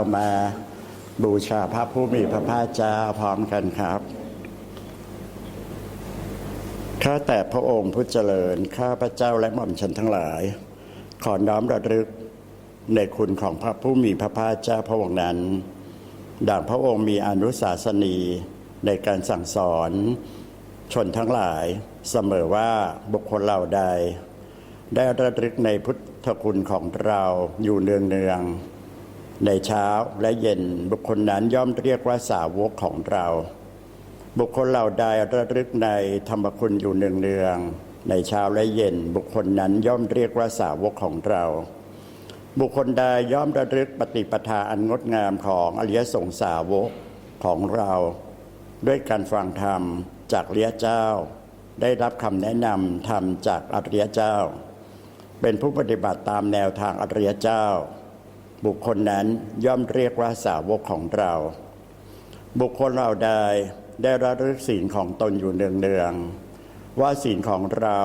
เรามาบูชาพระผู้มีพระภาคเจ้าพร้อมกันครับข้าแต่พระองค์ผู้เจริญข้าพระเจ้าและหม่อมฉันทั้งหลาย ขอน้อมระลึกในคุณของพระผู้มีพระภาคเจ้าพระองค์นั้นดังพระองค์มีอนุสาสนีในการสั่งสอนชนทั้งหลายเสมอว่าบุคคลเหล่าใด ได้ระลึกในพุทธคุณของเราอยู่เนืองเนือง ในเช้าและเย็นบุคคลนั้นย่อมเรียกว่าสาวกของเรา บุคคลเหล่าใดระลึกในธรรมคุณอยู่เนืองๆในเช้าและเย็น บุคคลนั้นย่อมเรียกว่าสาวกของเรา บุคคลใดย่อมระลึกปฏิปทาอันงดงามของอริยสงสาวกของเรา ด้วยการฟังธรรมจากอริยเจ้า ได้รับคำแนะนำธรรมจากอริยเจ้า เป็นผู้ปฏิบัติตามแนวทางอริยเจ้า บุคคลนั้นย่อมเรียกว่าสาวกของเรา บุคคลเราใดได้ระลึกศีลของตนอยู่เนืองๆว่าศีลของเรา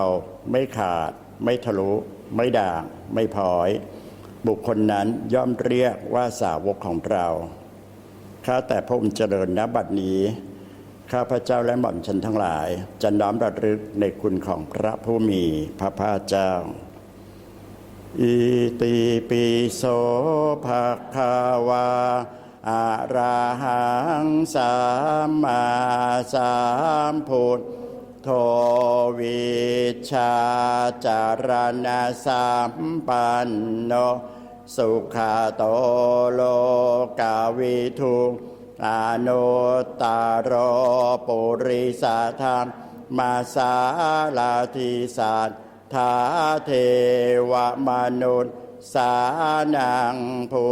ไม่ขาด ไม่ทะลุ ไม่ด่าง ไม่พลอย บุคคลนั้นย่อมเรียกว่าสาวกของเราข้าแต่พระองค์เจริญณบัดนี้ ข้าพระเจ้าและหม่อมฉันทั้งหลาย จะน้อมระลึกในคุณของพระผู้มีพระภาคเจ้า อิติปิโสภะคะวาอะระหังสัมมาสัมพุทโธวิชาจารณสัมปันโนสุขโตโลกาวิทุอนุตารโปุริสาธรรมมาสาลาทิสัต ถาเทวมนุษย์สานังพุ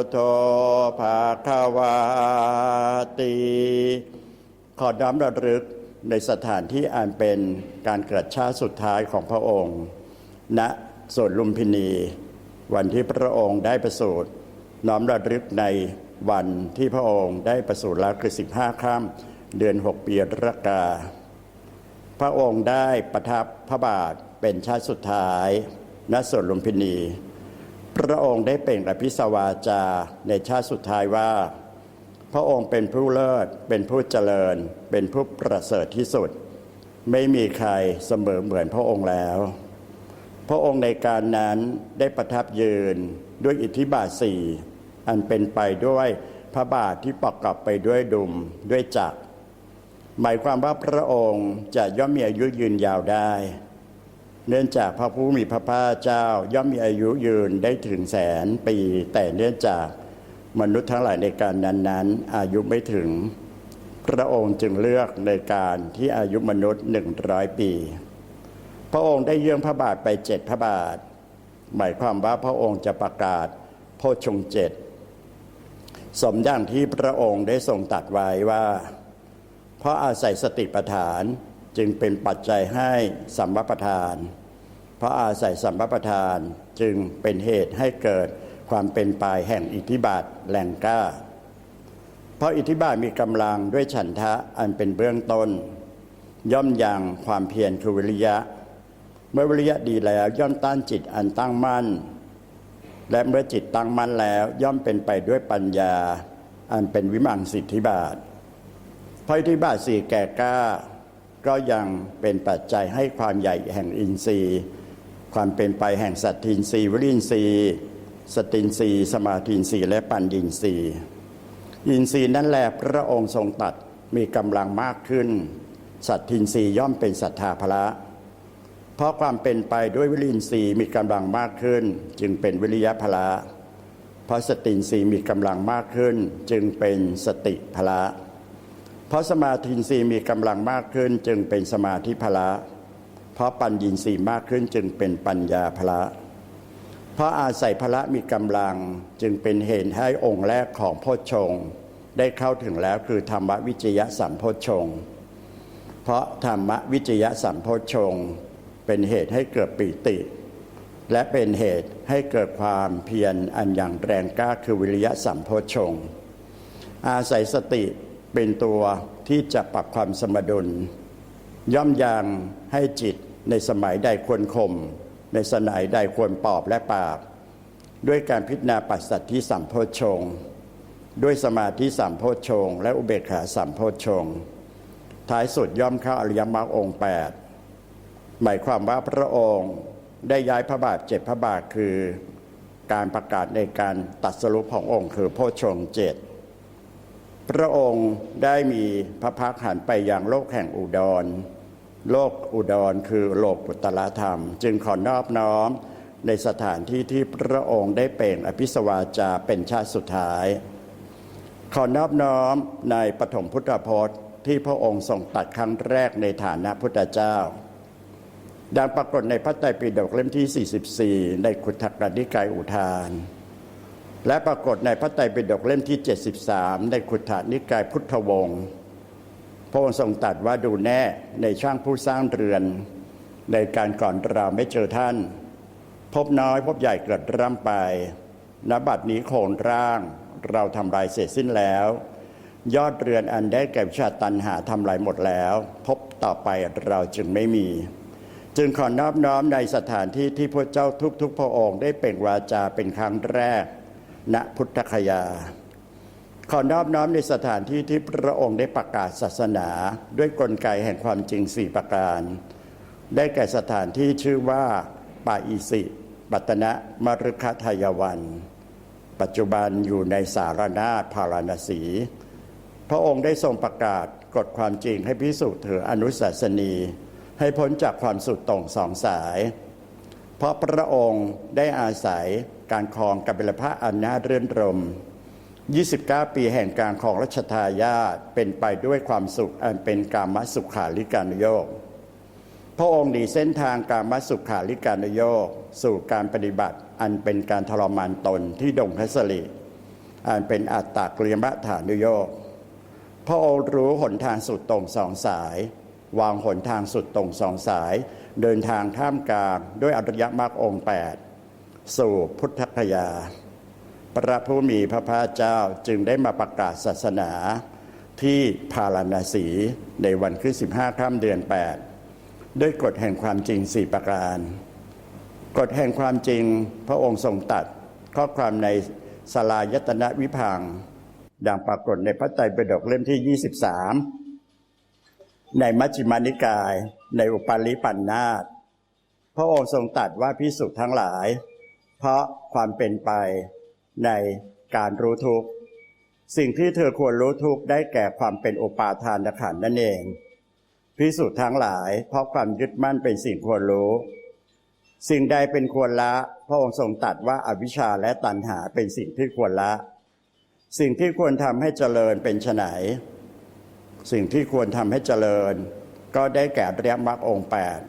ทโธภาควาติขอน้อมระลึกในสถานที่อันเป็นการเกิดชาสุดท้ายของพระองค์ ณสวนลุมพินี วันที่พระองค์ได้ประสูติน้อมระลึกในวันที่พระองค์ได้ประสูติแล้วคือ 15ค่ำเดือน 6 ปีรกา พระองค์ได้ประทับพระบาท เป็นชาติสุดท้ายณสวนลุมพินี พระองค์ได้เปล่งอภิสวาจาในชาติสุดท้ายว่า พระองค์เป็นผู้เลิศ เป็นผู้เจริญ เป็นผู้ประเสริฐที่สุด ไม่มีใครเสมอเหมือนพระองค์แล้ว พระองค์ในการนั้นได้ประทับยืนด้วยอิทธิบาทสี่อันเป็นไปด้วยพระบาทที่ประกอบไปด้วยดุมด้วยจักรหมายความว่าพระองค์จะย่อมมีอายุยืนยาวได้ เนื่องจากพระผู้มีพระภาคเจ้าย่อมมีอายุยืนได้ถึงแสนปี แต่เนื่องจากมนุษย์ทั้งหลายในการนั้นๆ อายุไม่ถึง พระองค์จึงเลือกในการที่อายุมนุษย์หนึ่งร้อยปี พระองค์ได้เยื่องพระบาทไปเจ็ดพระบาท หมายความว่าพระองค์จะประกาศโพชงเจ็ดสมอย่างที่พระองค์ได้ทรงตัดไว้ว่า เพราะอาศัยสติปัฏฐานจึงเป็นปัจจัยให้สัมมาประธาน เพราะอาศัยสัมมาประธานจึงเป็นเหตุให้เกิดความเป็นไปแห่งอิทธิบาทแหลงกล้า เพราะอิทธิบาทมีกำลังด้วยฉันทะอันเป็นเบื้องต้น ย่อมยังความเพียรคือวิริยะ เมื่อวิริยะดีแล้วย่อมต้านจิตอันตั้งมั่น และเมื่อจิตตั้งมั่นแล้วย่อมเป็นไปด้วยปัญญา อันเป็นวิมังสิทธิบาทเพราะอิทธิบาทสี่แก่กล้า ก็ยังเป็นปัจจัยให้ความใหญ่แห่งอินทรีย์ ความเป็นไปแห่งสัตทินทรีย์วรินรีสตินรีสมาธินรีและปัญญินรีอินทรีย์นั่นแหละพระองค์ทรงตัดมีกำลังมากขึ้น สัตทินรีย่อมเป็นศรัทธาภละเพราะความเป็นไปด้วยวิรินทรีย์มีกำลังมากขึ้น จึงเป็นวิริยะภละเพราะสตินทรีย์มีกำลังมากขึ้น จึงเป็นสติภละเพราะสมาธินทรีย์มีกำลังมากขึ้น จึงเป็นสมาธิภละ เพราะปัญญินทรีย์มากขึ้นจึงเป็นปัญญาภละเพราะอาศัยพละมีกำลังจึงเป็นเหตุให้องค์แรกของโพชฌงได้เข้าถึงแล้วคือธรรมวิจยะสัมโพชฌงเพราะธรรมวิจยะสัมโพชฌงเป็นเหตุให้เกิดปีติ และเป็นเหตุให้เกิดความเพียรอันอย่างแรงกล้าคือวิริยะสัมโพชฌงอาศัยสติเป็นตัวที่จะปรับความสมดุล ย่อมยังให้จิต ในสมัยใดควรข่มในสมัยใดควรปอบและปราบ ด้วยการพิจารณาปัสสัตที่สัมโพชง ด้วยสมาธิสามโพชง และอุเบกขาสามโพชง ท้ายสุดย่อมเข้าอริยมรรคองค์แปดหมายความว่าพระองค์ได้ย้ายพระบาทเจ็ดพระบาทคือการประกาศในการตัดสรุปขององค์คือโพชงเจ็ดพระองค์ได้มีพระพักหันไปยังโลกแห่งอุดร โลกอุดรคือโลกุตตรธรรม จึงขอนอบน้อมในสถานที่ที่พระองค์ได้เป็นอภิสวาจาเป็นชาติสุดท้าย ขอนอบน้อมในปฐมพุทธพจน์ ที่พระองค์ทรงตัดครั้งแรกในฐานะพุทธเจ้า ดังปรากฏในพระไตรปิฎกเล่มที่ 44 ในขุทกนิกายอุทาน และปรากฏในพระไตรปิฎกเล่มที่ 73 ในขุทานิกายพุทธวงศ์ พระองค์ทรงตัดว่าดูแน่ในช่างผู้สร้างเรือน ในการก่อนเราไม่เจอท่าน พบน้อยพบใหญ่เกิดร่ำไปนบัดนี้โครงร่าง เราทำลายเสร็จสิ้นแล้ว ยอดเรือนอันได้แก่วิชาตันหาทำลายหมดแล้ว พบต่อไปเราจึงไม่มี จึงขอนอบน้อมในสถานที่ที่พระเจ้าทุกๆพระองค์ได้เปล่งวาจาเป็นครั้งแรก ณพุทธคยา ขอนอบน้อมในสถานที่ที่พระองค์ได้ประกาศศาสนา ด้วยกลไกแห่งความจริงสี่ประการ ได้แก่สถานที่ชื่อว่าป่าอิสิปัตนะมฤคทายวัน ปัจจุบันอยู่ในสารนาพาราณสี พระองค์ได้ทรงประกาศกฎความจริงให้พิสูจน์เถืออนุสาสนี ให้พ้นจากความสุดต่งสองสาย เพราะพระองค์ได้อาศัยการครองกับิลพระอันาจเรื่นรม 29 ปีแห่งการครองรัชทายาทเป็นไปด้วยความสุขอันเป็นกามสุขาริการโยกพระองค์ดีเส้นทางการมสุขาริการโยกสู่การปฏิบัติ อันเป็นการทรมานตนที่ดงพัสลิอันเป็นอัตตากริยมฐานโยกพระองค์รู้หนทางสุดตรงสองสาย วางหนทางสุดตรงสองสาย เดินทางท่ามกลางด้วยอริยมรรคองค์แปดสู่พุทธคยา พระผู้มีพระภาคเจ้าจึงได้มาประกาศศาสนาที่พาราณสีในวันขึ้น15ค่ำเดือน 8 ด้วยกฎแห่งความจริง 4 ประการ กฎแห่งความจริงพระองค์ทรงตัดข้อความในสลายตนะวิพังดังปรากฏในพระไตรปิฎกเล่มที่ 23 ในมัชฌิมานิกายในอุปาลิปันนาตพระองค์ทรงตัดว่าพิสุทธ์ทั้งหลาย เพราะความเป็นไป ในการรู้ทุกข์สิ่งที่เธอควรรู้ทุกข์ได้แก่ความเป็นโอปาทานขันนั่นเองพิสุทธ์ทั้งหลาย เพราะความยึดมั่นเป็นสิ่งควรรู้ สิ่งใดเป็นควรละ พระองค์ทรงตัดว่าอาวิชชาและตัณหาเป็นสิ่งที่ควรละ สิ่งที่ควรทำให้เจริญเป็นไฉนสิ่งที่ควรทำให้เจริญ ก็ได้แก่อริยมรรคองค์แปด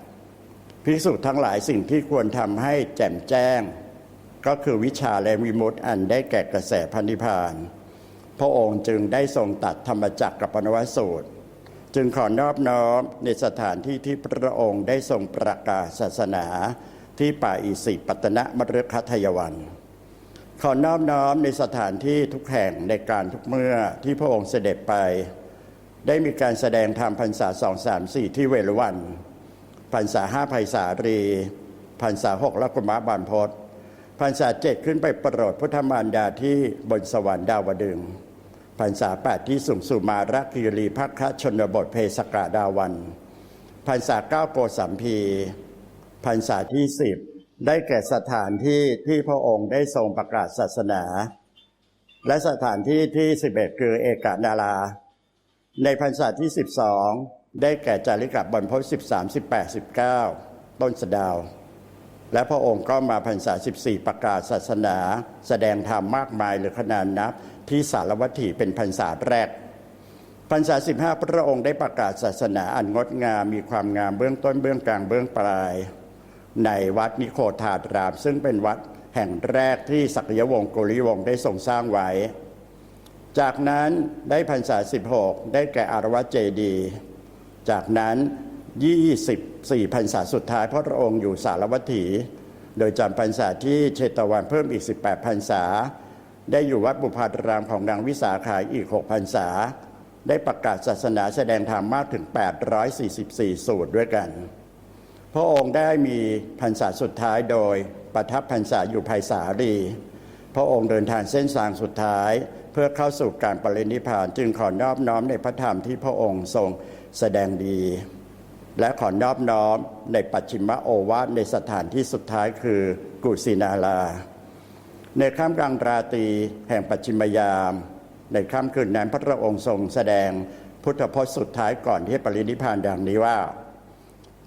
ภิกษุทั้งหลายสิ่งที่ควรทำให้แจ่มแจ้ง ก็คือวิชาและวิมุตติอันได้แก่กระแสพันธิพานพระองค์จึงได้ทรงตัดธรรมจักรกับปนวสูตร จึงขอนอบน้อมในสถานที่ที่พระองค์ได้ทรงประกาศศาสนาที่ป่าอิสิปตนะมฤคทยวัน ขอนอบน้อมในสถานที่ทุกแห่งในการทุกเมื่อที่พระองค์เสด็จไป ได้มีการแสดงธรรมพรรษาสองสามสี่ที่เวรวันพรรษาห้าไพศาลีพรรษาหกละกุมะบานพศ พรรษาเจ็ดขึ้นไปโปรดพุทธมารดาที่บนสวรรค์ดาวดึงพรรษาแปดที่สูงสุมารักิรีพักคชนบทเพสกาดาวันพรรษาเก้าโกสัมพีพรรษาที่สิบได้แก่สถานที่ที่พระองค์ได้ทรงประกาศศาสนา และสถานที่ที่11คือเอกานารา ในพรรษาที่12ได้แก่จาริกับบรรพต13 18 19ต้นสะดาว และพระองค์ก็มาพรรษา 14 ประกาศศาสนา แสดงธรรมมากมายหรือขนาดนับ ที่สารวัตถีเป็นพรรษาแรกพรรษา 15 พระองค์ได้ประกาศศาสนาอันงดงามมีความงามเบื้องต้นเบื้องกลางเบื้องปลาย ในวัดนิโคธาตราม ซึ่งเป็นวัดแห่งแรกที่ศักยวงศ์โกริวงศ์ได้ทรงสร้างไว้ จากนั้นได้พรรษา 16 ได้แก่อารวะเจดี จากนั้น 24พรรษาสุดท้ายพระองค์อยู่สารวัตถี โดยจำพรรษาที่เชตวันเพิ่มอีก 18พรรษา ได้อยู่วัดบุพารามของนางวิสาขายอีก 6พรรษา ได้ประกาศศาสนาแสดงธรรมมากถึง 844 สูตรด้วยกัน พระองค์ได้มีพรรษาสุดท้ายโดยประทับพรรษาอยู่ภัยสาลีพระองค์เดินทางเส้นทางสุดท้าย เพื่อเข้าสู่การปรินิพพานจึงขอนอบน้อมในพระธรรมที่พระองค์ทรงแสดงดี และขอนอบน้อมในปัจฉิมโอวาทในสถานที่สุดท้ายคือกุสินารา ในค่ำกลางราตรีแห่งปัจฉิมยาม ในค่ำคืนนั้นพระองค์ทรงแสดงพุทธพจน์สุดท้ายก่อนที่ปรินิพานดังนี้ว่า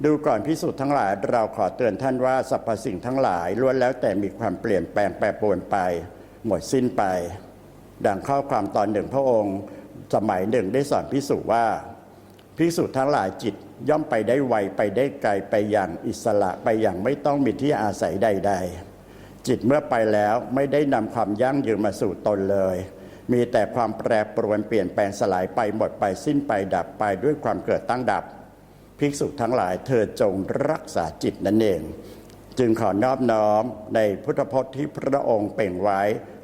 ดูก่อนพิสูจน์ทั้งหลายเราขอเตือนท่านว่าสรรพสิ่งทั้งหลายล้วนแล้วแต่มีความเปลี่ยนแปลงแปรปรวนไป หมดสิ้นไป ดังข้อความตอนหนึ่งพระองค์ สมัยหนึ่งได้สอนพิสูจน์ว่าพิสูจน์ทั้งหลายจิต ย่อมไปได้ไวไปได้ไกลไปอย่างอิสระไปอย่างไม่ต้องมีที่อาศัยใด ๆ จิตเมื่อไปแล้วไม่ได้นำความยั่งยืนมาสู่ตนเลย มีแต่ความแปรปรวนเปลี่ยนแปลงสลายไปหมดไปสิ้นไปดับไปด้วยความเกิดตั้งดับ ภิกษุทั้งหลายเธอจงรักษาจิตนั่นเอง จึงขอนอบน้อมในพุทธพจน์ที่พระองค์เป่งไว้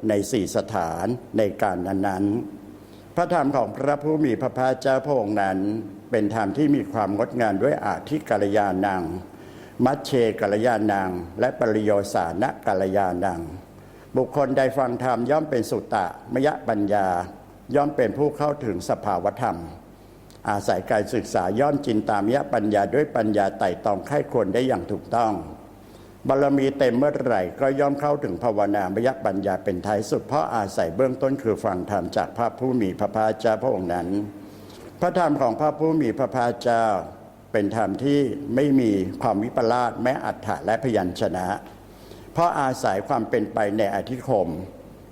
ในสี่สถานในการนั้นๆ พระธรรมของพระผู้มีพระภาคเจ้าพระองค์นั้น เป็นธรรมที่มีความงดงามด้วยอาธิกัลยาณัง มัชเชกัลยาณัง และปริโยสานะกัลยาณัง บุคคลใดฟังธรรมย่อมเป็นสุตตะมยปัญญา ย่อมเป็นผู้เข้าถึงสภาวธรรม อาศัยการศึกษาย่อมจินตามยปัญญาด้วยปัญญาไต่ตองไข้ควรได้อย่างถูกต้องบารมีเต็มเมื่อไหร่ก็ย่อมเข้าถึงภาวนามยปัญญาเป็นท้ายสุด เพราะอาศัยเบื้องต้นคือฟังธรรมจากพระผู้มีพระภาคเจ้าพระองค์นั้น พระธรรมของพระผู้มีพระภาคเจ้า เป็นธรรมที่ไม่มีความวิปลาสแม้อัฏฐะและพยัญชนะ เพราะอาศัยความเป็นไปในอธิคม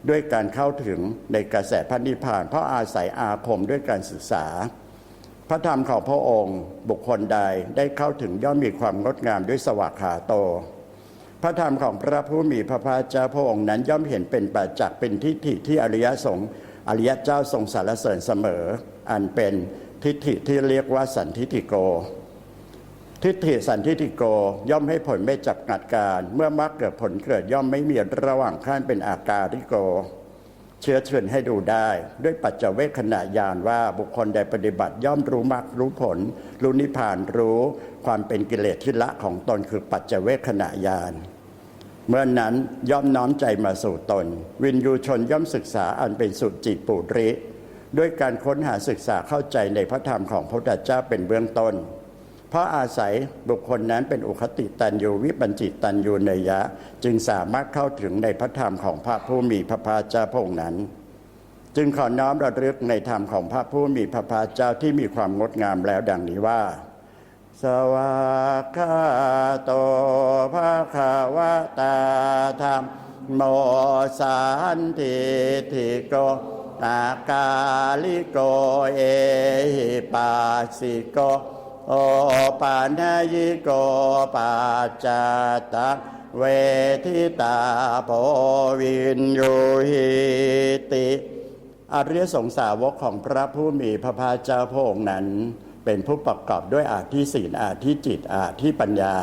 ด้วยการเข้าถึงในกระแสพระนิพาน เพราะอาศัยอาคมด้วยการศึกษา พระธรรมของพระองค์บุคคลใดได้เข้าถึงย่อมมีความงดงามด้วยสวากขาโต พระธรรมของพระผู้มีพระภาคเจ้าพระองค์นั้นย่อมเห็นเป็นประจักษ์เป็นทิฏฐิที่อริยสงฆ์อริยเจ้าทรงสรรเสริญเสมอ อันเป็นทิฏฐิที่เรียกว่าสันทิฏฐิโก ทิฏฐิสันทิฏฐิโกย่อมให้ผลไม่จับงัดการ เมื่อมรรคเกิดผลเกิดย่อมไม่มีระหว่างขั้นเป็นอาการิโก เชื้อเชิญให้ดูได้ ด้วยปัจจเวคขณะยานว่าบุคคลใดปฏิบัติย่อมรู้มรรครู้ผล รู้นิพพานรู้ความเป็นกิเลสที่ละของตนคือปัจจเวคขณะยานเมื่อนนั้นย่อมน้อมใจมาสู่ตน วินยูชนย่อมศึกษาอันเป็นสุจิตปุริ ด้วยการค้นหาศึกษาเข้าใจในพระธรรมของพระพุทธเจ้าเป็นเบื้องต้น เพราะอาศัยบุคคลนั้นเป็นอุคติตันยูวิบัญจิตันยูเนยะ จึงสามารถเข้าถึงในพระธรรมของพระผู้มีพระภาคเจ้าพระองค์นั้น จึงขอน้อมระลึกในธรรมของพระผู้มีพระภาคเจ้าที่มีความงดงามแล้วดังนี้ว่า สวากขาโตภาคาวตาธรรมโมสันติทิโก อากาลิโกเอหิปัสสิโกโอปานายิโกปัจจาตังเวทิตาโพวินยูหิติอริยสงสาวกของพระผู้มีพระภาคเจ้าพระองค์นั้น เป็นผู้ประกอบด้วยอาธิศีลอาธิจิตอาธิปัญญา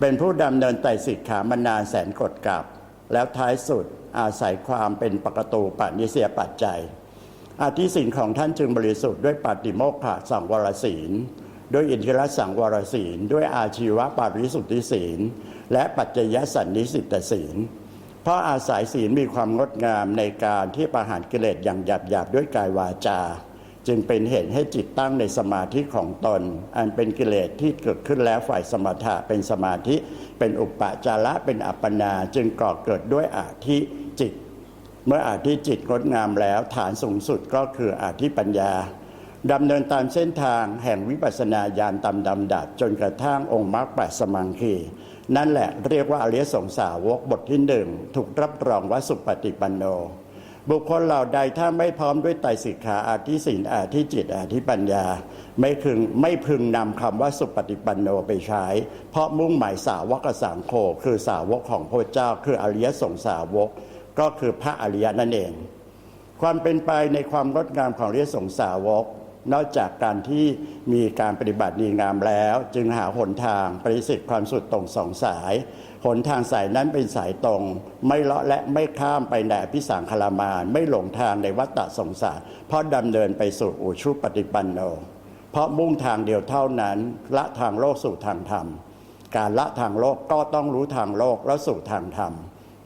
เป็นผู้ดำเนินไต่สิกขามานานแสนกดกับ แล้วท้ายสุด อาศัยความเป็นปกตูปนิเสียปัจจัยอาธิศีลของท่านจึงบริสุทธิ์ด้วยปฏิโมกขะสังวรศีลด้วยอินทรสังวรศีลด้วยอาชีวะปาริสุทธิศีล และปัจจยสันนิสิตศีล เพราะอาศัยศีลมีความงดงามในการที่ประหารกิเลสอย่างหยาบหยาบๆด้วยกายวาจา จึงเป็นเหตุให้จิตตั้งในสมาธิของตน อันเป็นกิเลสที่เกิดขึ้นแล้วฝ่ายสมถะเป็นสมาธิ เป็นอุปจาระเป็นอัปปนา จึงก่อเกิดด้วยอาธิจิต เมื่ออาธิจิตงดงามแล้วฐานสูงสุดก็คืออาธิปัญญาดำเนินตามเส้นทางแห่งวิปัสสนาญาณตามดำดับจนกระทั่งองค์มรรคแปดสมังคีนั่นแหละเรียกว่าอริยสงสาวกบทที่หนึ่งถูกรับรองว่าสุปฏิปันโน บุคคลเหล่าใดถ้าไม่พร้อมด้วยไตรสิกขาอาทิศีลอาทิจิตอาทิปัญญา ไม่พึงไม่พึงนำคำว่าสุปฏิปันโนไปใช้ เพราะมุ่งหมายสาวกสังโฆคือสาวกของพระเจ้า คืออริยสงสาวก ก็คือพระอริยนั่นเอง ความเป็นไปในความงดงามของอริยสงสาวก นอกจากการที่มีการปฏิบัติดีงามแล้ว จึงหาหนทางปฏิสิทธิ์ความสุดตรงสองสาย หนทางสายนั้นเป็นสายตรง ไม่เลาะและไม่ข้ามไปในอภิสังคลามาน ไม่หลงทางในวัฏฏะสงสาร เพราะดำเนินไปสู่อุชุปฏิปันโน เพราะมุ่งทางเดียวเท่านั้น ละทางโลกสู่ทางธรรม การละทางโลกก็ต้องรู้ทางโลกแล้วสู่ทางธรรม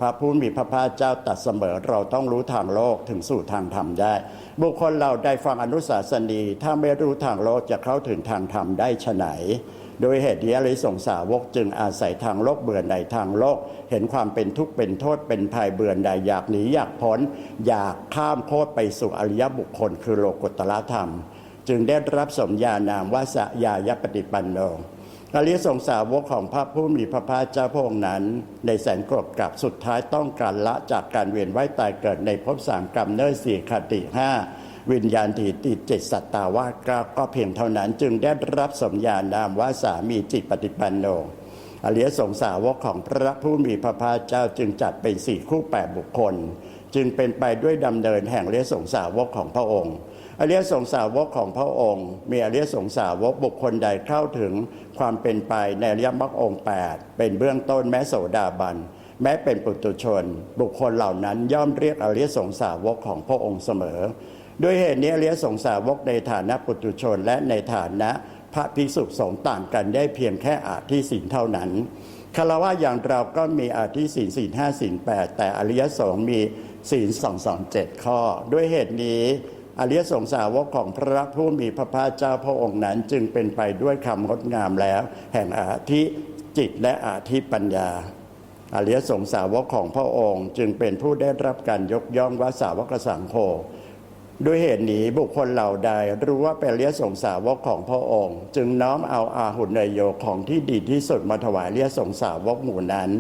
พระผู้มีพระภาคเจ้าตรัดเสมอเราต้องรู้ทางโลกถึงสู่ทางธรรมได้ บุคคลเราได้ฟังอนุสาสนีถ้าไม่รู้ทางโลกจะเข้าถึงทางธรรมได้ฉไหน โดยเหตุนี้อริสงสาวกจึงอาศัยทางโลกเบื่อในทางโลก เห็นความเป็นทุกข์เป็นโทษเป็นภัยเบื่อใดอยากหนีอยากพ้นอยากข้ามโคตรไปสู่อริยบุคคล คือโลกุตตรธรรม จึงได้รับสมญานามว่าสยายปฏิปันโนอริยสงสาวกของพระผู้มีพระภาคเจ้าพระองค์นั้น ในแสนกรบกับสุดท้ายต้องการละจากการเวียนว่ายตายเกิดในภพสามกรรมเนิดสี่คติห้า วิญญาณถีติเจ็ดสัตตาวาสก้าก็เพียงเท่านั้น จึงได้รับสมญานามว่าสามีจิตปฏิปันโนอริยสงสาวกของพระผู้มีพระภาคเจ้าจึงจัดเป็นสี่คู่แปดบุคคล จึงเป็นไปด้วยดำเนินแห่งอริยสงสาวกของพระองค์อริยสงสาวกของพระองค์ มีอริยสงสาวกบุคคลใดเข้าถึงความเป็นไปในอริยมรรคองค์ 8 เป็นเบื้องต้นแม้โสดาบัน แม้เป็นปุตุชน บุคคลเหล่านั้นย่อมเรียกอริยสงสาวกของพระองค์เสมอ ด้วยเหตุนี้อริยสงสาวกในฐานะปุตุชนและในฐานะพระภิกษุสงฆ์ต่างกันได้เพียงแค่อาทิศีลเท่านั้นคารวะอย่างเราก็มีอาทิศีลศีลห้าศีลแปดแต่อริยสงฆ์มีศีลสองสองเจ็ดข้อ ด้วยเหตุนี้อริยสงสาวกของพระผู้มีพระภาคเจ้าพระองค์นั้นจึงเป็นไปด้วยคำงดงามแล้ว แห่งอาทิจิตและอาทิปัญญาอริยสงสาวกของพระองค์ จึงเป็นผู้ได้รับการยกย่องว่าสาวกสังโฆ ด้วยเหตุนี้บุคคลเหล่าใดรู้ว่าเป็นอริยสงสาวกของพระองค์ จึงน้อมเอาอาหุนโยของที่ดีที่สุดมาถวายอริยสงสาวกหมู่นั้น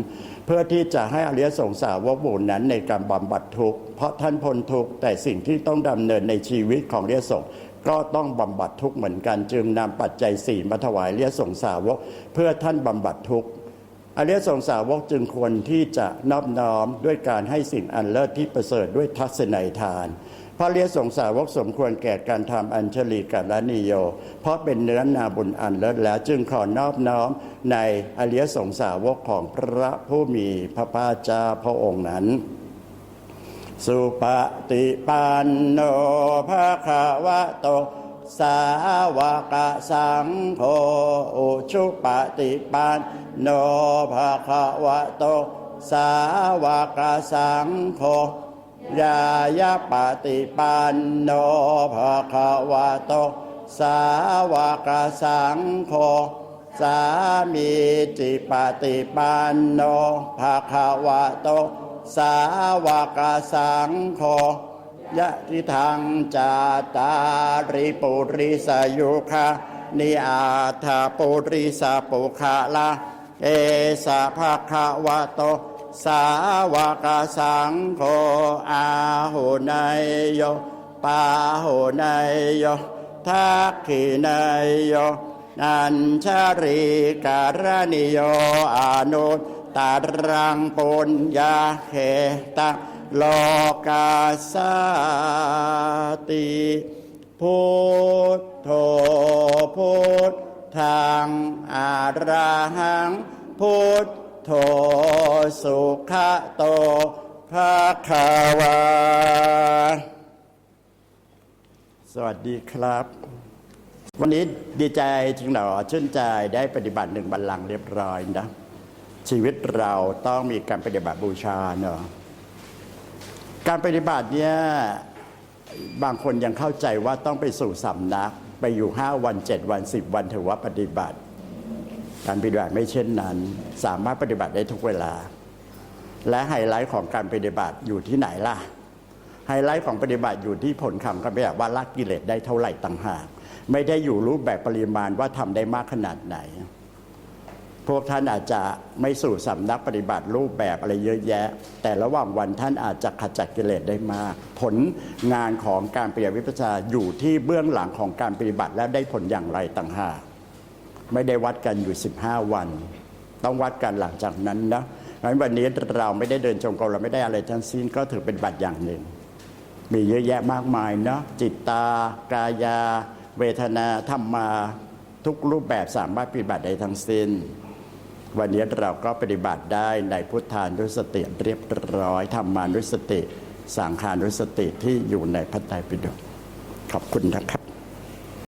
เพื่อที่จะให้อริยสงสาวกหมู่นั้นในการบำบัดทุกข์เพราะท่านพ้นทุกข์แต่สิ่งที่ต้องดำเนินในชีวิตของอริยสงก็ต้องบำบัดทุกข์เหมือนกัน จึงนำปัจจัยสี่มาถวายอริยสงสาวก เพื่อท่านบำบัดทุกข์อริยสงสาวกจึงควรที่จะนอบน้อมด้วยการให้สิ่งอันเลิศที่ประเสริฐด้วยทัศนัยทาน พระอริยสงสาวกสมควรแก่การทำอัญชลีกัลนิโย เพราะเป็นเนื้อนาบุญอันเลิศแล้วจึงขอนอบน้อมในอริยสงสาวกของพระผู้มีพระภาคเจ้าพระองค์นั้น สุปฏิปันโนภะคะวะโตสาวกสังโฆอุชุปฏิปันโนภะคะวะโต สาวกสังโฆ ยายาปฏิปันโนภะคะวะโต สาวกสังโฆ สามีจิปฏิปันโนภะคะวะโต สาวกสังโฆยะทิทังจาตาริปุริสยุคะนิอาถาปุริสปุคะละเอสะภะคะวะโต สาวกสังโฆอาหุนายโยปาหุนายโยทักขินายโยนัญชาริการณิโยอนุตตารังปุญญาเขตะโลกาสาติพุทโธพุทธังอาราหังพุท โธสุขโตภะคะวา สวัสดีครับ วันนี้ดีใจจริงหนอชื่นใจได้ปฏิบัติหนึ่งบัลลังก์เรียบร้อยนะ ชีวิตเราต้องมีการปฏิบัติบูชาเนาะการปฏิบัติเนี่ยบางคนยังเข้าใจว่าต้องไปสู่สำนัก ไปอยู่5วัน7วัน10วันถือว่าปฏิบัติ การปฏิบัติไม่เช่นนั้น สามารถปฏิบัติได้ทุกเวลา และไฮไลท์ของการปฏิบัติอยู่ที่ไหนล่ะ ไฮไลท์ของปฏิบัติอยู่ที่ผลคำคำแบบว่าละกิเลสได้เท่าไหร่ต่างหาก ไม่ได้อยู่รูปแบบปริมาณว่าทำได้มากขนาดไหน พวกท่านอาจจะไม่สู่สำนักปฏิบัติรูปแบบอะไรเยอะแยะ แต่ระหว่างวันท่านอาจจะขจัดกิเลสได้มาก ผลงานของการปฏิบัติวิปัสสนาอยู่ที่เบื้องหลังของการปฏิบัติและได้ผลอย่างไรต่างหาก ไม่ได้วัดกันอยู่ 15 วัน ต้องวัดกันหลังจากนั้นนะงั้นวันนี้เราไม่ได้เดินจงกรมเราไม่ได้อะไรทั้งสิ้นก็ถือเป็นบัตรอย่างหนึ่ง มีเยอะแยะมากมายเนาะจิตตากายา เวทนาธรรมาทุกรูปแบบสามารถปฏิบัติได้ทั้งสิ้น วันนี้เราก็ปฏิบัติได้ในพุทธานุสติเรียบร้อยธรรมานุสติ สังขานุสติที่อยู่ในพระไตรปิฎกขอบคุณนะครับ